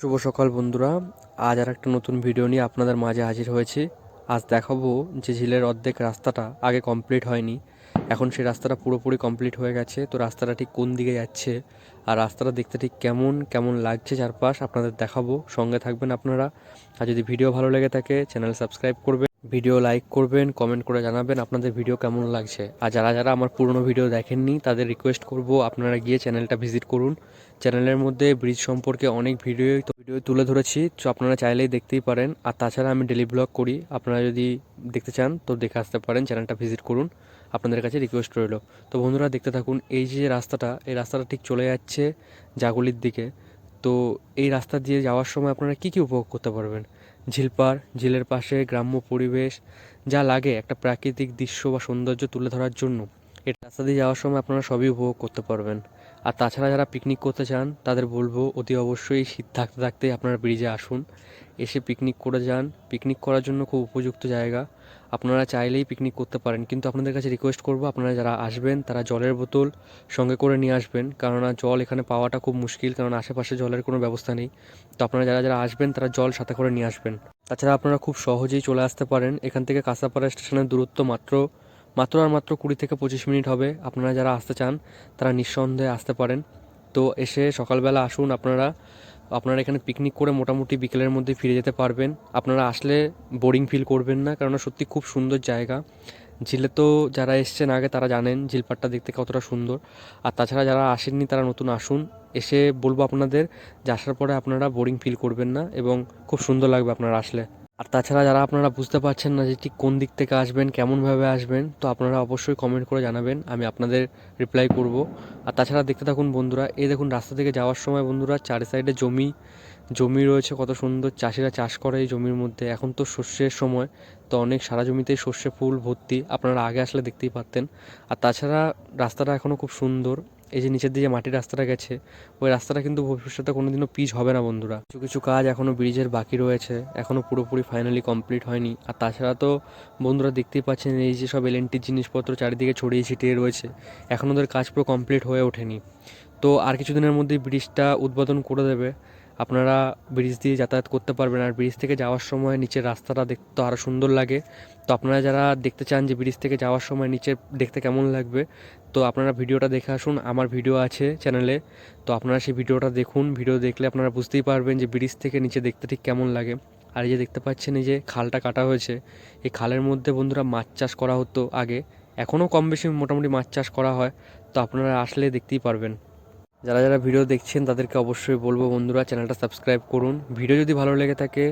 শুভ সকাল বন্ধুরা। আজ আর একটা নতুন ভিডিও নিয়ে আপনাদের মাঝে হাজির হয়েছি। আজ দেখাবো যে ঝিলের অর্ধেক রাস্তাটা আগে কমপ্লিট হয়নি। এখন সেই রাস্তাটা পুরোপুরি কমপ্লিট হয়ে গেছে। তো রাস্তাটা ঠিক কোন দিকে যাচ্ছে আর রাস্তাটা দেখতে ঠিক কেমন কেমন লাগছে চারপাশ আপনাদের দেখাবো। সঙ্গে থাকবেন আপনারা। আর যদি ভিডিও ভালো লেগে থাকে চ্যানেল সাবস্ক্রাইব করবেন। ভিডিও লাইক করবেন কমেন্ট করে জানাবেন আপনাদের ভিডিও কেমন লাগছে। আর যারা যারা আমার পুরনো ভিডিও দেখেননি, তাদের রিকোয়েস্ট করব আপনারা গিয়ে চ্যানেলটা ভিজিট করুন। চ্যানেলের মধ্যে ব্রিজ সম্পর্কে অনেক ভিডিও ভিডিও তুলে ধরেছি, তো আপনারা চাইলেই দেখতেই পারেন। আর তাছাড়া আমি ডেলি ব্লগ করি, আপনারা যদি দেখতে চান, তো দেখে আসতে পারেন চ্যানেলটা ভিজিট করুন, আপনাদের কাছে রিকোয়েস্ট রইল। তো বন্ধুরা, দেখতে থাকুন, এই যে রাস্তাটা, এই রাস্তাটা ঠিক চলে যাচ্ছে জাগুলির দিকে। তো এই রাস্তা দিয়ে যাওয়ার সময় আপনারা কী কী উপভোগ করতে পারবেন? ঝিলপাড়, ঝিলের পাশে গ্রাম্য পরিবেশ, যা লাগে একটা প্রাকৃতিক দৃশ্য বা সৌন্দর্য তুলে ধরার জন্য। এই রাস্তা দিয়ে যাওয়ার সময় আপনারা সবই উপভোগ করতে পারবেন। আর তাছাড়া যারা পিকনিক করতে চান, তাদের বলব অতি অবশ্যই শীত থাকতে থাকতে আপনারা ব্রিজে আসুন। এসে পিকনিক করে যান। পিকনিক করার জন্য খুব উপযুক্ত জায়গা। আপনারা চাইলেই পিকনিক করতে পারেন। কিন্তু আপনাদের কাছে রিকোয়েস্ট করব, আপনারা যারা আসবেন, তারা জলের বোতল সঙ্গে করে নিয়ে আসবেন। কেননা জল এখানে পাওয়াটা খুব মুশকিল, কারণ আশেপাশে জলের কোনো ব্যবস্থা নেই। তো আপনারা যারা যারা আসবেন, তারা জল সাথে করে নিয়ে আসবেন। তাছাড়া আপনারা খুব সহজেই চলে আসতে পারেন। এখান থেকে কাঁসাপাড়া স্টেশনের দূরত্ব মাত্র মাত্র আর মাত্র কুড়ি থেকে পঁচিশ মিনিট হবে। আপনারা যারা আসতে চান, তারা নিঃসন্দেহে আসতে পারেন। তো এসে সকালবেলা আসুন, আপনারা আপনারা এখানে পিকনিক করে মোটামুটি বিকেলের মধ্যে ফিরে যেতে পারবেন। আপনারা আসলে বোরিং ফিল করবেন না কারণ সত্যি খুব সুন্দর জায়গা। ঝিলে তো যারা এসছেন আগে, তারা জানেন ঝিলপাটটা দেখতে কতটা সুন্দর। আর তাছাড়া যারা আসেননি, তারা নতুন আসুন। এসে বলব আপনাদের, যে আসার পরে আপনারা বোরিং ফিল করবেন না এবং খুব সুন্দর লাগবে আপনারা আসলে। আর তাছাড়া যারা আপনারা বুঝতে পারছেন না যে ঠিক কোন দিক থেকে আসবেন, কেমনভাবে আসবেন, তো আপনারা অবশ্যই কমেন্ট করে জানাবেন, আমি আপনাদের রিপ্লাই করব। আর তাছাড়া দেখতে থাকুন বন্ধুরা, এই দেখুন রাস্তা থেকে যাওয়ার সময় বন্ধুরা চারি সাইডে জমি জমি রয়েছে, কত সুন্দর চাষিরা চাষ করে এই জমির মধ্যে। এখন তো শস্যের সময়, তো অনেক সারা জমিতেই সর্ষে ফুল ভর্তি, আপনারা আগে আসলে দেখতেই পারতেন। আর তাছাড়া রাস্তাটা এখনও খুব সুন্দর এই যে নিচের দিকে মাটির রাস্তাটা গেছে, ওই রাস্তাটা কিন্তু ভবিষ্যতে কোনোদিনও পিচ হবে না বন্ধুরা। কিছু কিছু কাজ এখনও ব্রিজের বাকি রয়েছে এখনও পুরোপুরি ফাইনালি কমপ্লিট হয়নি। আর তাছাড়া তো বন্ধুরা দেখতেই পাচ্ছেন, এই যে সব এলএনটির জিনিসপত্র চারিদিকে ছড়িয়ে ছিটিয়ে রয়েছে, এখন ওদের কাজ পুরো কমপ্লিট হয়ে ওঠেনি। তো আর কিছুদিনের মধ্যেই ব্রিজটা উদ্বোধন করে দেবে। আপনারা ব্রিজ দিয়ে যাতায়াত করতে পারবেন আর ব্রিজ থেকে যাওয়ার সময় নিচের রাস্তাটা দেখতে আরও সুন্দর লাগে। তো আপনারা যারা দেখতে চান যে ব্রিজ থেকে যাওয়ার সময় নিচে দেখতে কেমন লাগবে, তো আপনারা ভিডিওটা দেখে আসুন। আমার ভিডিও আছে চ্যানেলে তো আপনারা সেই ভিডিওটা দেখুন। ভিডিও দেখলে আপনারা বুঝতেই পারবেন যে ব্রিজ থেকে নিচে দেখতে ঠিক কেমন লাগে। আর এই যে দেখতে পাচ্ছেন, এই যে খালটা কাটা হয়েছে। এই খালের মধ্যে বন্ধুরা মাছ চাষ করা হতো আগে। এখনও কম বেশি মোটামুটি মাছ চাষ করা হয়। তো আপনারা আসলে দেখতেই পারবেন। যারা যারা ভিডিও দেখছেন, তাদেরকে অবশ্যই বলব বন্ধুরা, চ্যানেলটা সাবস্ক্রাইব করুন। ভিডিও যদি ভালো লেগে থাকে,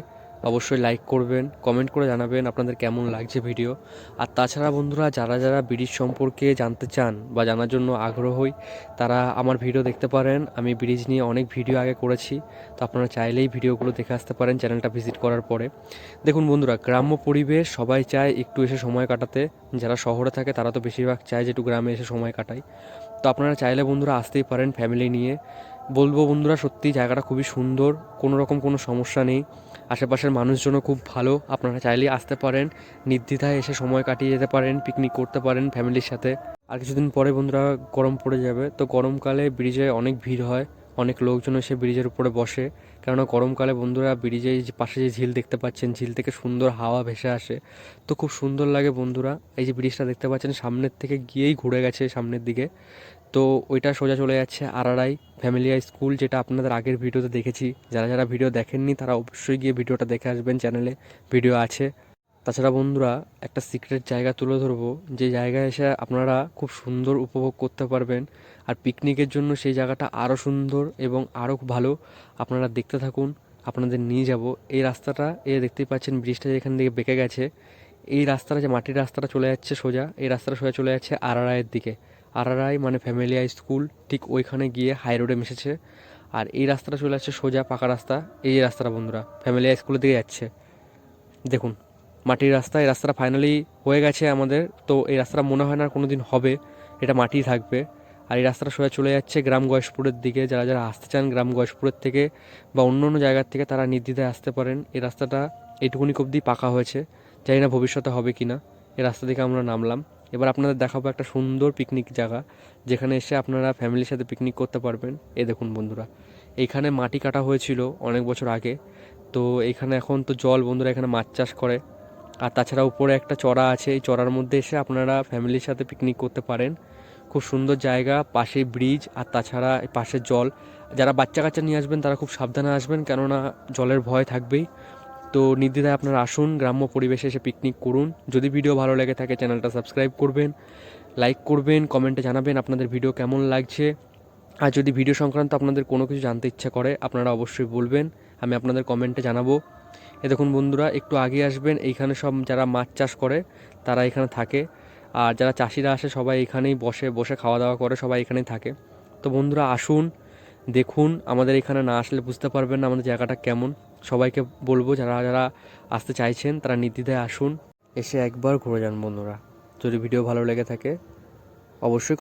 অবশ্যই লাইক করবেন কমেন্ট করে জানাবেন আপনাদের কেমন লাগছে ভিডিও। আর তাছাড়া বন্ধুরা, যারা যারা ব্রিজ সম্পর্কে জানতে চান বা জানার জন্য আগ্রহী, তারা আমার ভিডিও দেখতে পারেন। আমি ব্রিজ নিয়ে অনেক ভিডিও আগে করেছি, তো আপনারা চাইলেই ভিডিওগুলো দেখে আসতে পারেন চ্যানেলটা ভিজিট করার পরে। দেখুন বন্ধুরা, গ্রাম্য পরিবেশ, সবাই চায় একটু এসে সময় কাটাতে। যারা শহরে থাকে, তারা তো বেশিরভাগ চায় যে একটু গ্রামে এসে সময় কাটায়। তো আপনারা চাইলে বন্ধুরা আসতেই পারেন ফ্যামিলি নিয়ে। বলব বন্ধুরা সত্যি জায়গাটা খুবই সুন্দর, কোনো রকম কোনো সমস্যা নেই। আশেপাশের মানুষজনও খুব ভালো, আপনারা চাইলেই আসতে পারেন। নির্দ্বিধায় এসে সময় কাটিয়ে যেতে পারেন পিকনিক করতে পারেন ফ্যামিলির সাথে। আর কিছুদিন পরে বন্ধুরা গরম পড়ে যাবে, তো গরমকালে ব্রিজে অনেক ভিড় হয়। অনেক লোকজন এসে ব্রিজের উপরে বসে। কেননা গরমকালে বন্ধুরা ব্রিজে পাশে যে ঝিল দেখতে পাচ্ছেন, ঝিল থেকে সুন্দর হাওয়া ভেসে আসে। তো খুব সুন্দর লাগে বন্ধুরা, এই যে ব্রিজটা দেখতে পাচ্ছেন, সামনের থেকে গিয়েই ঘুরে গেছে সামনের দিকে। তো ওইটা সোজা চলে যাচ্ছে আরআরআই ফ্যামিলিয়া স্কুল, যেটা আপনাদের আগের ভিডিওতে দেখেছি। যারা যারা ভিডিও দেখেননি, তারা অবশ্যই গিয়ে ভিডিওটা দেখে আসবেন চ্যানেলে। ভিডিও আছে। তাছাড়া বন্ধুরা, একটা সিক্রেট জায়গা তুলে ধরবো। যে জায়গায় এসে আপনারা খুব সুন্দর উপভোগ করতে পারবেন। আর পিকনিকের জন্য সেই জায়গাটা আরও সুন্দর এবং আরও ভালো। আপনারা দেখতে থাকুন, আপনাদের নিয়ে যাব। এই রাস্তাটা এ দেখতেই পাচ্ছেন ব্রিজটা যেখান থেকে বেঁকে গেছে, এই রাস্তাটা যে মাটির রাস্তাটা চলে যাচ্ছে সোজা, এই রাস্তাটা সোজা চলে যাচ্ছে আরআরআইয়ের দিকে। আরআরআই মানে ফ্যামিলিয়া স্কুল ঠিক ওইখানে গিয়ে হাই রোডে মিশেছে। আর এই রাস্তাটা চলে যাচ্ছে সোজা পাকা রাস্তা। এই রাস্তাটা বন্ধুরা ফ্যামিলিয়া স্কুলের দিকে যাচ্ছে। দেখুন। মাটির রাস্তা এই রাস্তাটা ফাইনালি হয়ে গেছে আমাদের। তো এই রাস্তাটা মনে হয় না কোনো দিন হবে। এটা মাটিই থাকবে। আর এই রাস্তাটা সোজা চলে যাচ্ছে গ্রাম গয়েশপুরের দিকে। যারা যারা আসতে চান গ্রাম গয়েশপুরের থেকে বা অন্য অন্য জায়গার থেকে, তারা নির্দ্বিধায় আসতে পারেন। এই রাস্তাটা এইটুকুনি অবধি পাকা হয়েছে। জানি না ভবিষ্যতে হবে কি না এই রাস্তা থেকে আমরা নামলাম। এবার আপনাদের দেখাবো একটা সুন্দর পিকনিক জায়গা, যেখানে এসে আপনারা ফ্যামিলির সাথে পিকনিক করতে পারবেন। এই দেখুন বন্ধুরা, এইখানে মাটি কাটা হয়েছিল অনেক বছর আগে। তো এখানে এখন তো জল বন্ধুরা এখানে মাছ চাষ করে। আর তাছাড়া উপরে একটা চড়া আছে, এই চড়ার মধ্যে এসে আপনারা ফ্যামিলির সাথে পিকনিক করতে পারেন। খুব সুন্দর জায়গা পাশে ব্রিজ আর তাছাড়া পাশে জল। যারা বাচ্চা কাচ্চা নিয়ে আসবেন, তারা খুব সাবধানে আসবেন, কেননা জলের ভয় থাকবেই। তো নির্দ্বিধায় আপনারা আসুন, গ্রাম্য পরিবেশে এসে পিকনিক করুন। যদি ভিডিও ভালো লেগে থাকে চ্যানেলটা সাবস্ক্রাইব করবেন লাইক করবেন কমেন্টে জানাবেন আপনাদের ভিডিও কেমন লাগছে। আর যদি ভিডিও সংক্রান্ত আপনাদের কোনো কিছু জানতে ইচ্ছা করে, আপনারা অবশ্যই বলবেন, আমি আপনাদের কমেন্টে জানাব। এ দেখুন বন্ধুরা, একটু আগে আসবেন, এইখানে সব যারা মাছ চাষ করে, তারা এখানে থাকে। আর যারা চাষিরা আসে, সবাই এখানেই বসে বসে খাওয়া দাওয়া করে, সবাই এখানেই থাকে। তো বন্ধুরা, আসুন, দেখুন, আমাদের এখানে না আসলে বুঝতে পারবেন না আমাদের জায়গাটা কেমন। সবাইকে বলব, যারা যারা আসতে চাইছেন, তারা নির্দ্বিধায় আসুন, এসে একবার ঘুরে যান বন্ধুরা। যদি ভিডিও ভালো লেগে থাকে, অবশ্যই